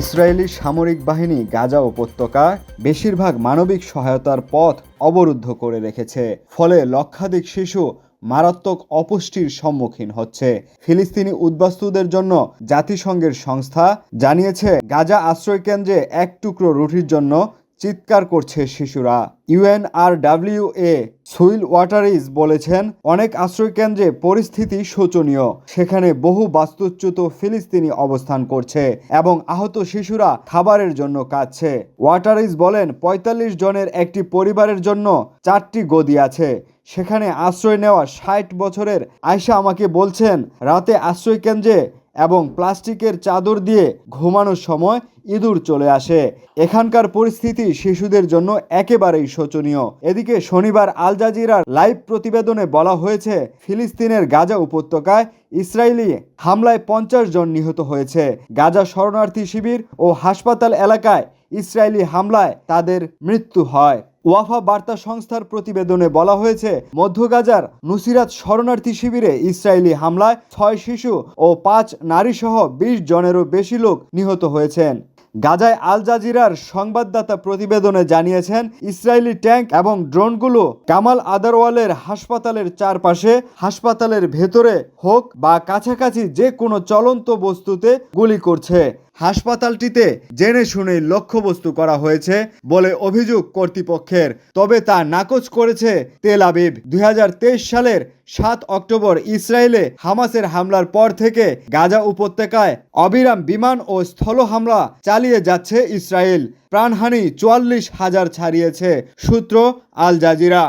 Israeli সামরিক বাহিনী গাজা উপত্যকা বেশিরভাগ মানবিক সহায়তার পথ অবরুদ্ধ করে রেখেছে। ফলে লক্ষাধিক শিশু মারাত্মক অপুষ্টির সম্মুখীন হচ্ছে। ফিলিস্তিনি উদ্বাস্তুদের জন্য জাতিসংঘের সংস্থা জানিয়েছে, গাজা আশ্রয়কেন্দ্রে এক টুকরো রুটির জন্য চিৎকার করছে শিশুরা। ইউএনআরডাব্লিউ এ সুইল ওয়াটারিজ বলেছেন, অনেক আশ্রয়কেন্দ্রে পরিস্থিতি শোচনীয়। সেখানে বহু বাস্তুচ্যুত ফিলিস্তিনি অবস্থান করছে এবং আহত শিশুরা খাবারের জন্য কাঁদছে। ওয়াটারিজ বলেন ৪৫ জনের একটি পরিবারের জন্য চারটি গদি আছে। সেখানে আশ্রয় নেওয়া ষাট বছরের আয়সা আমাকে বলছেন, রাতে আশ্রয়কেন্দ্রে এবং প্লাস্টিকের চাদর দিয়ে ঘুমানোর সময় ইঁদুর চলে আসে। এখানকার পরিস্থিতি শিশুদের জন্য একেবারেই শোচনীয়। এদিকে শনিবার আল জাজিরার লাইভ প্রতিবেদনে বলা হয়েছে, ফিলিস্তিনের গাজা উপত্যকায় ইসরায়েলি হামলায় পঞ্চাশ জন নিহত হয়েছে। গাজা শরণার্থী শিবির ও হাসপাতাল এলাকায় ইসরায়েলি হামলায় তাদের মৃত্যু হয়। ওয়াফা বার্তা সংস্থার প্রতিবেদনে বলা হয়েছে, মধ্য গাজার নুসিরাত শরণার্থী শিবিরে ইসরায়েলি হামলায় ছয় শিশু ও পাঁচ নারীসহ বিশ জনেরও বেশি লোক নিহত হয়েছেন। গাজায় আল জাজিরার সংবাদদাতা প্রতিবেদনে জানিয়েছেন, ইসরায়েলি ট্যাঙ্ক এবং ড্রোনগুলো কামাল আদারওয়ালের হাসপাতালের চারপাশে, হাসপাতালের ভেতরে হোক বা কাছাকাছি যে কোনো চলন্ত বস্তুতে গুলি করছে। হাসপাতালটিতে জেনে শুনে লক্ষ্যবস্তু করা হয়েছে বলে অভিযোগ কর্তৃপক্ষের। তবে তা নাকচ করেছে তেল আবিব। দুই হাজার তেইশ সালের সাত অক্টোবর ইসরায়েলে হামাসের হামলার পর থেকে গাজা উপত্যকায় অবিরাম বিমান ও স্থল হামলা চালিয়ে যাচ্ছে ইসরায়েল। প্রাণহানি চুয়াল্লিশ হাজার ছাড়িয়েছে, সূত্র আল জাজিরা।